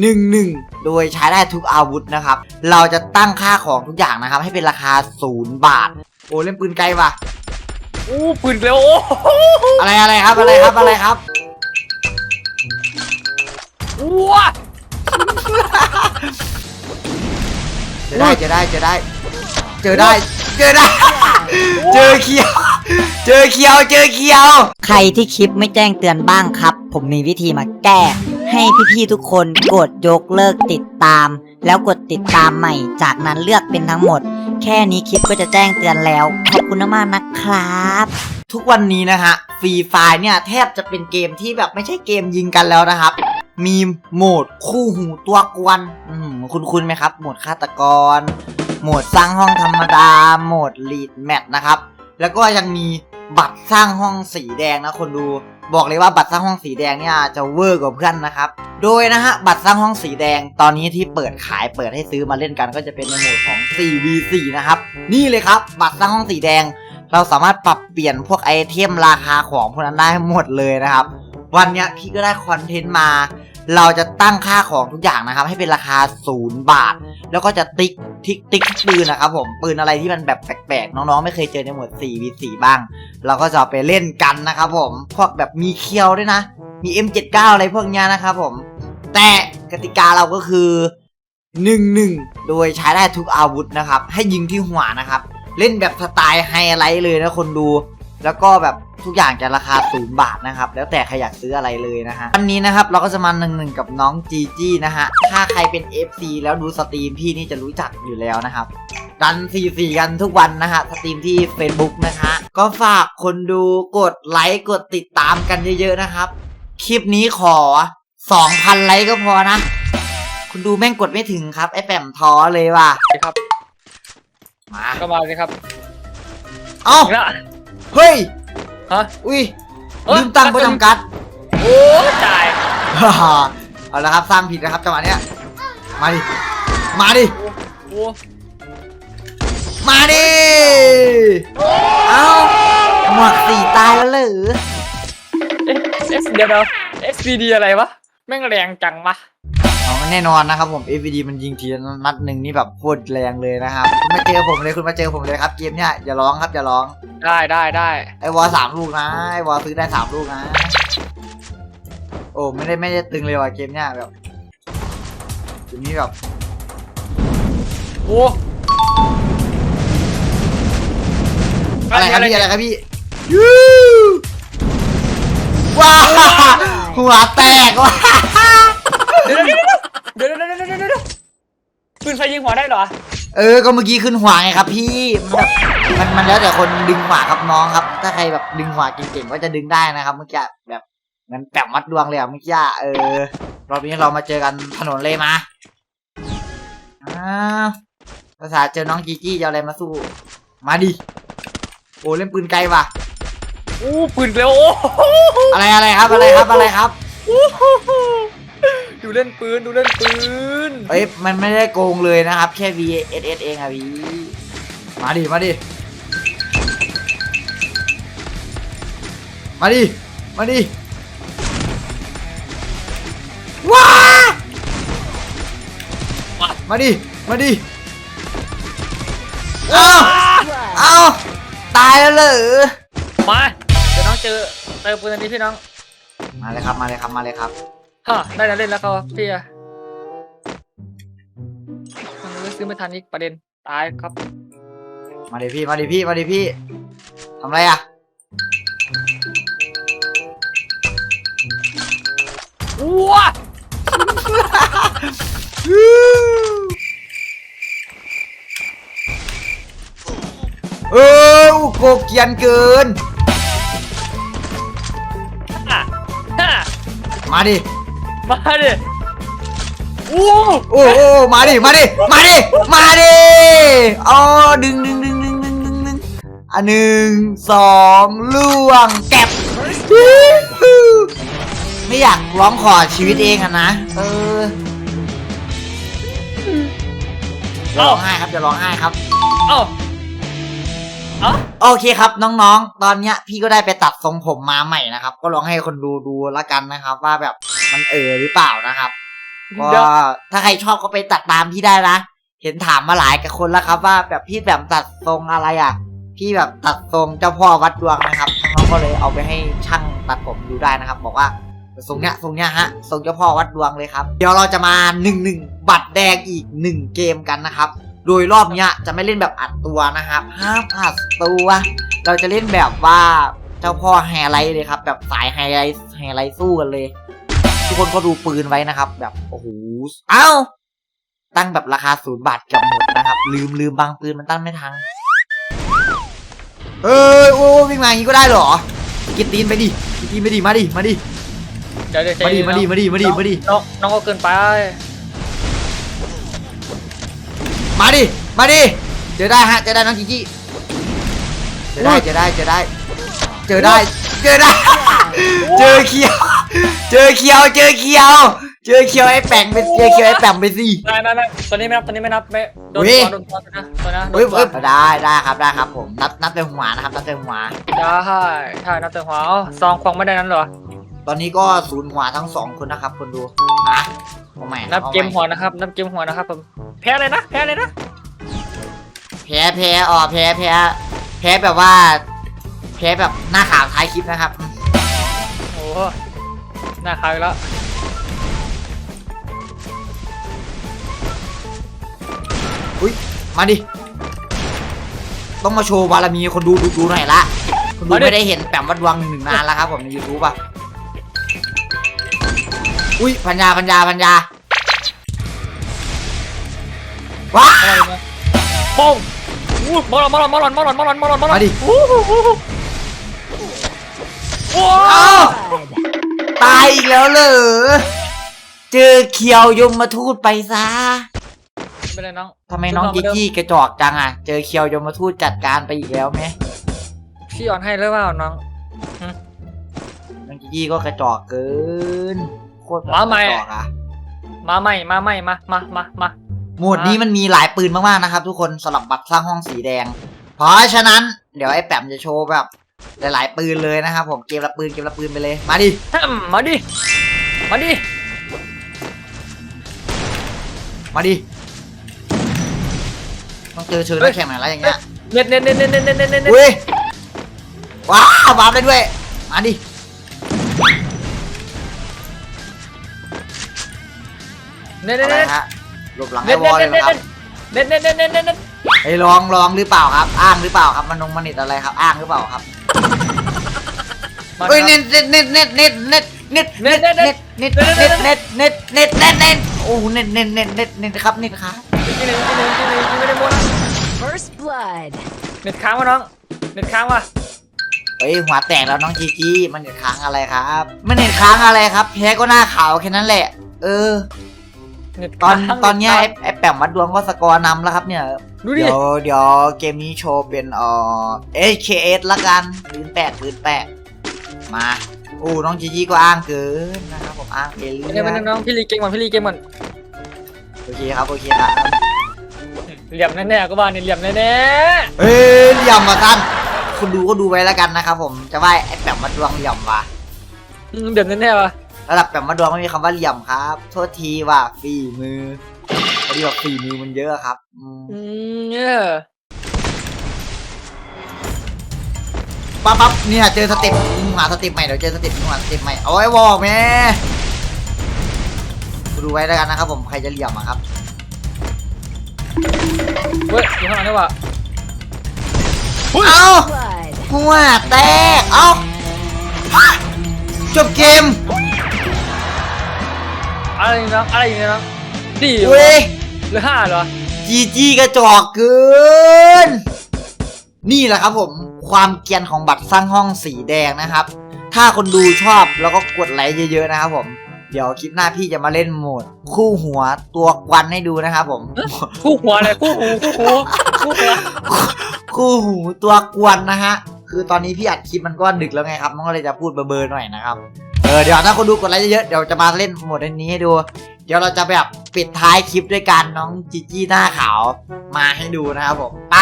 หนึ่งหนึ่งโดยใช้ได้ทุกอาวุธนะครับ เราจะตั้งค่าของทุกอย่างนะครับ ให้เป็นราคาศูนย์บาท โอ้เล่นปืนไกลว่ะ อู้ปืนเร็วโอ้โหอะไรอะไรครับอะไรครับอะไรครับ ว้าจะได้จะได้จะได้ เจอได้เจอได้ เจอเคียว เจอเคียวเจอเคียว ใครที่คลิปไม่แจ้งเตือนบ้างครับ ผมมีวิธีมาแก้ ให้พี่ๆทุกคนกดยกเลิกติดตาม แล้วกดติดตามใหม่ จากนั้นเลือกเป็นทั้งหมด แค่นี้คลิปก็จะแจ้งเตือนแล้ว ขอบคุณมากๆนะครับ ทุกวันนี้นะฮะฟรีไฟเนี่ยแทบจะเป็นเกมที่แบบไม่ใช่เกมยิงกันแล้วนะครับ มีโหมดคู่หูตัวกวนอืมคุณคุณไหมครับ โหมดฆาตกร โหมดสร้างห้องธรรมดา โหมดลีดแมทนะครับ แล้วก็ยังมี บัตรสร้างห้องสีแดงนะคนดู บอกเลยว่าบัตรสร้างห้องสีแดงเนี่ยจะเวอร์กว่าเพื่อนนะครับ โดยนะฮะบัตรสร้างห้องสีแดงตอนนี้ที่เปิดขายเปิดให้ซื้อมาเล่นกันก็จะเป็นในโหมดของ 4v4 นะครับ นี่เลยครับ บัตรสร้างห้องสีแดง เราสามารถปรับเปลี่ยนพวกไอเทมราคาของพวกนั้นได้หมดเลยนะครับ วันเนี้ยพี่ก็ได้คอนเทนต์มา เราจะตั้งค่าของทุกอย่างนะครับ ให้เป็นราคาศูนย์บาท แล้วก็จะติ๊กทิ๊กติ๊กปืนนะครับผมปืนอะไรที่มันแบบแปลกๆน้องๆ ไม่เคยเจอในหมวด 4v4 บ้าง เราก็จะไปเล่นกันนะครับผมพวกแบบมีเคียวด้วยนะ มี M79 อะไรพวกนี้นะครับผม แต่กติกาเราก็คือ1นหนึ่งโดยใช้ได้ทุกอาวุธนะครับ ให้ยิงที่หัวนะครับ เล่นแบบสไตล์ไฮไลท์เลยนะคนดู แล้วก็แบบ ทุกอย่างจะราคาศูนย์บาทนะครับ แล้วแต่ใครอยากซื้ออะไรเลยนะฮะวันนี้นะครับเราก็จะมาหนึ่งหนึ่งกับน้องจีจี้นะฮะถ้าใครเป็น FC แล้วดูสตรีมพี่นี่จะรู้จักอยู่แล้วนะครับดันสี่สี่กันทุกวันนะฮะสตรีมที่ Facebook นะคะ ก็ฝากคนดูกดไลค์กดติดตามกันเยอะๆนะครับ คลิปนี้ขอ 2,000 ไลค์ก็พอนะ คุณดูแม่งกดไม่ถึงครับ ไอ้แปมท้อเลยว่ะครับ มาก็มาเลยครับ เอ้าถึงละเฮ้ย ฮะ อุ้ยเอ้ย ลืมตังค์ประจำกัดโอ้จ่ายฮ่าฮ่าเอาละครับสร้างผิดนะครับจังหวะเนี้ยมาดิมาดิโอ้มาดิเอ้าหมวกสีตายแล้วเหรอเอ๊ะเอสเดี๋ยวเดี๋ยว SPD อะไรวะ แม่งแรงจังวะอ๋อ แน่นอนนะครับผม FVD มันยิงทีละนัดหนึ่งนี่แบบโคตรแรงเลยนะครับคุณมาเจอผมเลยคุณมาเจอผมเลยครับเกมเนี้ยอย่าร้องครับอย่าร้องได้ได้ได้ไอวอลสามลูกนะไอวอลซื้อได้สามลูกนะโอ้ไม่ได้ไม่ได้ตึงเลยว่ะเกมเนี้ยแบบเกมนี้แบบโอ้อะไรครับพี่อะไรครับพี่ยูว้าวหัวแตกว่ะ ปืนไฟยิงหัวได้เหรอ เออ ก็เมื่อกี้ขึ้นหัวไงครับ พี่มันแบบมันมันแล้วแต่คนดึงหัวครับน้องครับ ถ้าใครแบบดึงหัวเก่งๆ ก็จะดึงได้นะครับ เมื่อกี้แบบเหมันแปมมัดดวงเลยอะเมื่อกี้อะเออ รอบนี้เรามาเจอกันถนนเลยมาอ้าวภาษาเจอน้องจีจี้จะเอาอะไรมาสู้ มาดิ โอ้เล่นปืนไกลว่ะ อู้ปืนเร็วโอ้โหอะไรอะไรครับอะไรครับอะไรครับดูเล่นปืนดูเล่นปืน เอ้ยมันไม่ได้โกงเลยนะครับ แค่ VSS เองอะพี่มาดิ มาดิ มาดิ มาดิ ว้า มาดิ มาดิเอ้าเอ้าตายแล้วเหรอ มาเดี๋ยวน้องเจอเจอปืนอันนี้พี่น้องมาเลยครับ มาเลยครับ มาเลยครับ ฮะได้แล้วเล่นแล้วก็พี่อะ มันเลยซื้อไม่ทันอีกประเด็นตายครับ มาดิพี่ มาดิพี่ มาดิพี่ทำไรอะว้าเออโกเกียนเกินฮ่าฮ่ามาดิ มาดิ อู้โอ้โอ้มาดิมาดิมาดิมาดิอ๋อดึงดึงดึงดึงดึงดึงดึงอันหนึ่งสองล่วงแก็บไม่อยากร้องขอชีวิตเองอะนะเอออย่าร้องไห้ครับอย่าร้องไห้ครับเอ้าเอ้าโอเคครับน้องๆ ตอนเนี้ยพี่ก็ได้ไปตัดทรงผมมาใหม่นะครับ ก็ลองให้คนดูดูละกันนะครับ ว่าแบบมันเออหรือเปล่านะครับ ก็ถ้าใครชอบก็ไปตัดตามพี่ได้นะ เห็นถามมาหลายกับคนแล้วครับ ว่าแบบพี่แบบตัดทรงอะไรอะ พี่แบบตัดทรงเจ้าพ่อวัดดวงนะครับทางน้องก็เลยเอาไปให้ช่างตัดผมดูได้นะครับ บอกว่าทรงเนี้ยทรงเนี้ยฮะทรงเจ้าพ่อวัดดวงเลยครับ เดี๋ยวเราจะมาหนึ่งหนึ่งบัตรแดงอีกหนึ่งเกมกันนะครับ โดยรอบเนี้ยจะไม่เล่นแบบอัดตัวนะครับห้ามอัดตัวเราจะเล่นแบบว่าเจ้าพ่อไฮไลท์เลยครับ แบบสายไฮไลท์ไฮไลท์สู้กันเลย ทุกคนก็ดูปืนไว้นะครับ แบบโอ้โหเอ้าตั้งแบบราคาศูนย์บาทเกับหมดนะครับ ลืมลืมบางปืนมันตั้งไม่ทันเอ้ยโอ้วิ่งมาอย่างนี้ก็ได้เหรอกินตีนไปดิกินตีนไปดิมาดิมาดิเดี๋ยวเดี๋ยวใจมาดิเย็นมาดิมาดิมาดิมาดิน้องน้องก็เกินไป มาดิมาดิเจอได้ฮะเจอได้น้องจิจี้เจอได้เจอได้เจอได้เจอได้เจอได้เจอเคียว เจอเคียวเจอเคียว เจอเคียวไอ้แป่งไปเจอเคียวไอ้แป่งไปสิไม่ไม่ไม่ตอนนี้ไม่นับตอนนี้ไม่นับไม่โดนเฮ้ยตัวโดนตัวนะตัวนะโดเฮ้ยนตัวเฮ้ยได้ได้ครับได้ครับผมนับนับแต่หัวนะครับนับแต่หัวได้ใช่นับแต่หัวเอ้าซองควงไม่ได้นั้นเหรอ ตอนนี้ก็ศูนย์หัวทั้งสองคนนะครับคนดูอะเอาใหม่นับอาใหเกมหัวนะครับ นับเกมหัวนะครับผมแพ้เลยนะแพ้เลยนะแพ้แพ้อ๋อแพ้แพ้แพ้แบบว่าแพ้แบบหน้าขาวท้ายคลิปนะครับ โอ้โห หน้าขาวอีกแล้วมาดิ ต้องมาโชว์บารมีคนดูดูดูหน่อยละคนดูไม่ได้เห็นแปมวัดดวงหนึ่งนานแล้วครับผมใน YouTube อะอุ้ยพัญญาพัญญาพัญญาว้าอะไรนะโป้งอู้มอลอนมอลอนมอลอนมอลอนมอลอนมอลอนมอลอนมาดิอู้หูหูหูโอ้เอ้า ตายอีกแล้วเหรอ เจอเขียวยมมาทูตไปซะไม่เป็นไรน้องทำไมน้องจิกกี้กระจอกจังอะ เจอเคียวยมมาทูตจัดการไปอีกแล้วไหมพี่อ่อนให้หรือเปล่าน้องน้องจิกกี้ก็กระจอกเกินโคตรแบบมาใหม่กระจอกอะมาใหม่มาใหม่มามามามาโหมดนี้มันมีหลายปืนมากๆนะครับ ทุกคนสำหรับบัตรสร้างห้องสีแดง เพราะฉะนั้น เดี๋ยวไอ้แปมจะโชว์แบบ หลายๆปืนเลยนะครับผมเกมละปืนเกมละปืนไปเลย มาดิแฮมมาดิ มาดิ มาดิ ต้องเจอเชิญนักแข่งหน่อยแล้วอย่างเงี้ยเน็ตเน็ตเน็ตเน็ตเน็ตเน็ตเน็ตเน็ตอุ้ยว้าววาร์ปได้ด้วย มาดิ เน็ตอะเน็ตไรเน็ตฮะหลบหลังเน็ไอ้ตวอลเลยเน็ตนะครับเน็ตเน็ตเน็ตเน็ตเน็ตเน็ตไอ้ลองลองหรือเปล่าครับ อ้างหรือเปล่าครับมันนงมันนิดอะไรครับ อ้างหรือเปล่าครับมา เอ้ยคเน็รับตเน็ตเน็ตเน็ตเน็ตเน็ตเน็ตเน็ตเน็ตเน็ตเน็ตเน็ตเน็ตเน็ตเน็ตเน็ตเน็ตโอ้เน็ตเน็ตเน็ตเน็ตเน็ตครับเน็ตครับที่หนึ่งที่หนึ่งที่หนึ่งที่ไม่ได้โมนะ First blood. เน็ตค้างวะน้อง เน็ตค้างวะเฮ้ยหัวแตกแล้วน้องจีจีมันเน็ตค้างอะไรครับ มันเน็ตค้างอะไรครับแพ้ก็หน้าขาวแค่นั้นแหละ เออ เน็ตตอนค้างตอนเนี้ยเไอ้ไอ้แปมวัดดวงก็สกอร์นำแล้วครับเนี่ย ดูดิ เดี๋ยวเดี๋ยวเกมนี้โชว์เป็นเอ่อ HKS ละกันปืนแปดปืนแปดมาโอ้น้องจีจีก็อ้างเกินนะครับผมอ้างเอเลีเดี๋ยวมันยนน้องพี่ลีเกมก่อนพี่ลีเกมก่อนโอเคครับโอเคครับเหลี่ยมแน่ๆก็ว่าเนี่ยเหลี่ยมแน่เอ้ยเหลี่ยมมาท่านคุณดูก็ดูไว้แล้วกันนะครับผมจะว่าไอ้แปมวัดดวงเหลี่ยมว่ะๆอืมเหลี่ยมแน่ๆวะ ระดับแปมวัดดวงไม่มีคำว่าเหลี่ยมครับ โทษทีว่าฝีมือพอดีว่าฝีมือมันเยอะครับอืมอืมเนี่ยปั๊บปั๊บเนี่ยเจอสเต็ปยิงหาสเต็ปใหม่เดี๋ยวเจอสเต็ปยิงหาสเต็ปใหม่เอาไว้บอกแม่ดูไว้แล้วกันนะครับผมใครจะเหลี่ยมอะครับเว้ยอยู่ข้างหลังนี่วะเอา Blood. หัวแตกเอาจบเกม อะไรนี่น้องอะไรอยู่เนี่ยน้องสี่เว้ยหรือห้าเหรอจีจีกระจอกเกิน นี่แหละครับผมความเกรียนของบัตรสร้างห้องสีแดงนะครับ ถ้าคนดูชอบแล้วก็กดไลค์เยอะๆนะครับผม เดี๋ยวคลิปหน้าพี่จะมาเล่นโหมด คู่หัวตัวกวันให้ดูนะครับผม คู่หัวเลยคู่หูคู่หูคู่หัวคู่หูตัวกวนนะฮะ คือตอนนี้พี่อัดคลิปมันก็ดึกแล้วไงครับ มันก็เลยจะพูดเบอร์ๆหน่อยนะครับเออเดี๋ยวถ้าคนดูกดไลค์เยอะๆเดี๋ยวจะมาเล่นโหมดอันนี้ให้ดู เดี๋ยวเราจะแบบปิดท้ายคลิปด้วยการน้องจีจี้หน้าขาวมาให้ดูนะครับผมไป